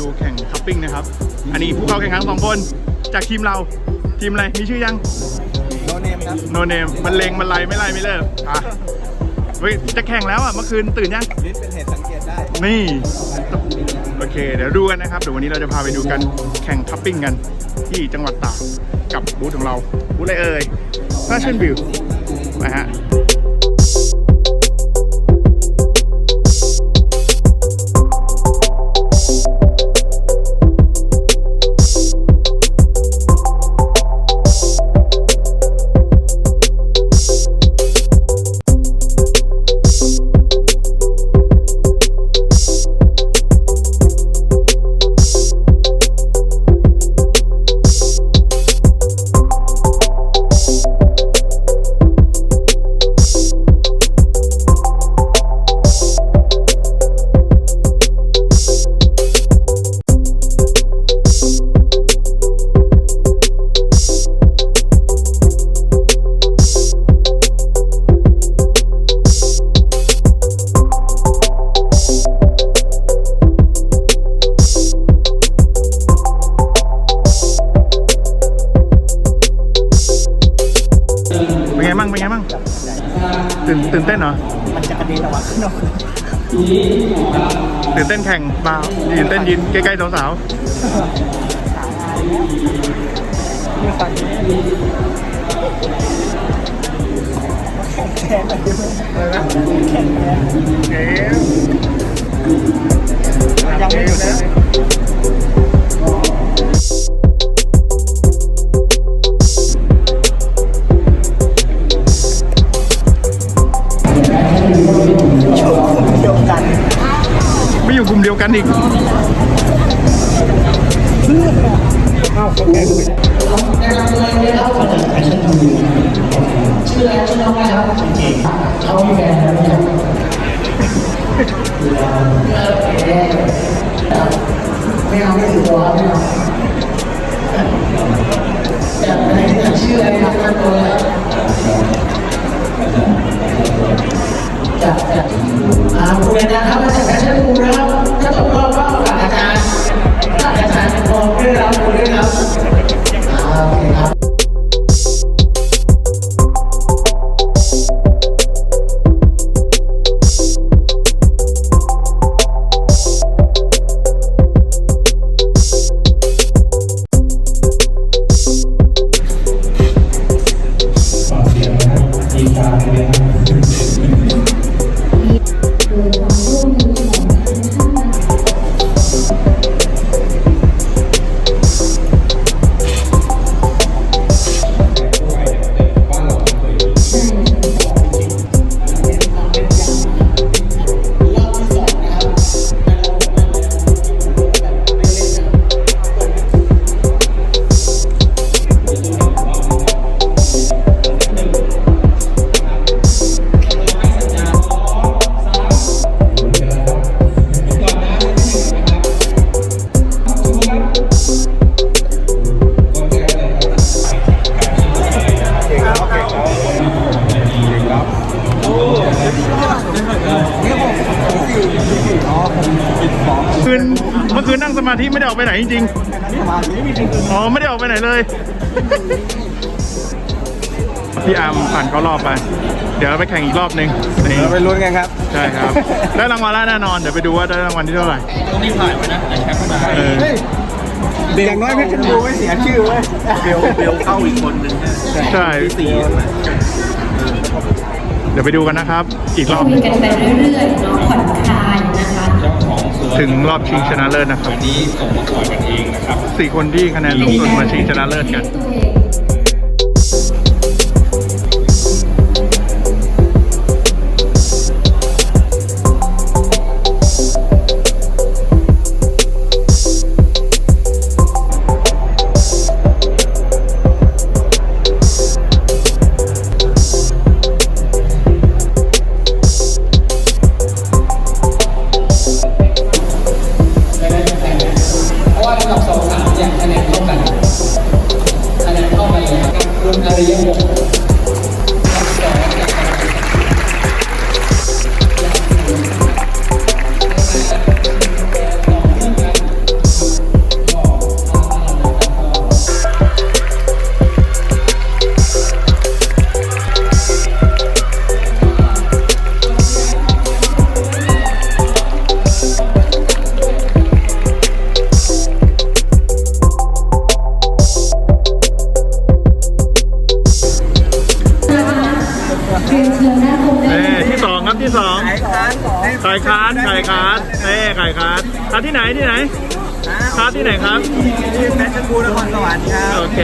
ดูแข่งคัพปิ้งนะครับ อันนี้ผู้เข้าแข่งขันสองคน จากทีมเราทีมอะไรมีชื่อยังโนเนมครับโนเนมมันเลงมันไลไม่ไล่ไม่เลิกอะเฮ้ยจะแข่งแล้วอะเมื่อคืนตื่นยังลิ้นเป็นเหตุสังเกตได้ นี่โอเค เดี๋ยวดูกันนะครับเดี๋ยววันนี้เราจะพาไปดูกันแข่งคัพปิ้งกันที่จังหวัดตากกับบูธของเราบูธอะไรเอ่ย Fashion View นะฮะเป็นไง บ้างเป็นไงบ้างตื่นตื่นเต้นเหรอมันจะกระเด็นออกมาข้างนอกตื่นเต้นแข่งเปล่าตื่นเต้นยินใกล้ๆสาวๆแข่งแขนอะไรด้วยอะไรนะแขนแขนๆเอ๊ะยัง ไม่อยู่กลุ่มเดียวกันอีกอ้าวเขาแข่งไปไม่เอาไม่ถือตัวไม่เอาแต่ในที่ชื่ออะไรครับนั่นตัวแล้วจากจากอ่าคุณนะครับมาจากแฟชั่นบูนะครับ ถ้าตกรอบก็ฝากอาจารย์ฝากอาจารย์ผมได้รับคุณด้รับ คืนเมื่อคืนนั่งสมาธิไม่ได้ออกไปไหนจริงสมาธิไม่มีจริงๆอ๋อไม่ได้ออกไปไหนเลย พี่อาร์มผ่านเข้ารอบไป เดี๋ยวเราไปแข่งอีกรอบหนึ่งนี่เราไปลุ้นกันครับ ใช่ครับ ได้รางวัลแล้วแน่นอน เดี๋ยวไปดูว่าได้รางวัลที่เท่าไหร่ต้องรีบผ่านไว้นะแต่แคปมาเออเฮ้ยอย่างน้อยเพชรบูไม่เสียชื่อเว้ยเบลเบลเข้าอีกคนนึงนะใช่สี่ เดี๋ยวไปดูกันนะครับ อีกรอบหคุนึ่ยงกันไปเรื่อยๆเนาะผ่อนคลายนะคะเจ้าของสวนถึงรอบชิงชนะเลิศนะครับวันนี้ส่งมาปล่อยกันเองนะครับสี่คนที่คะแนนสูงสุดมาชิงชนะเลิศกัน ตัวเอง ขายคาร์ดขายคาร์ดเอ้ขายคาร์ดคาร์ดที่ไหนที่ไหนคาร์ดที่ไหนครับที่เพชรบูรณ์นครสวรรค์ครับโอเค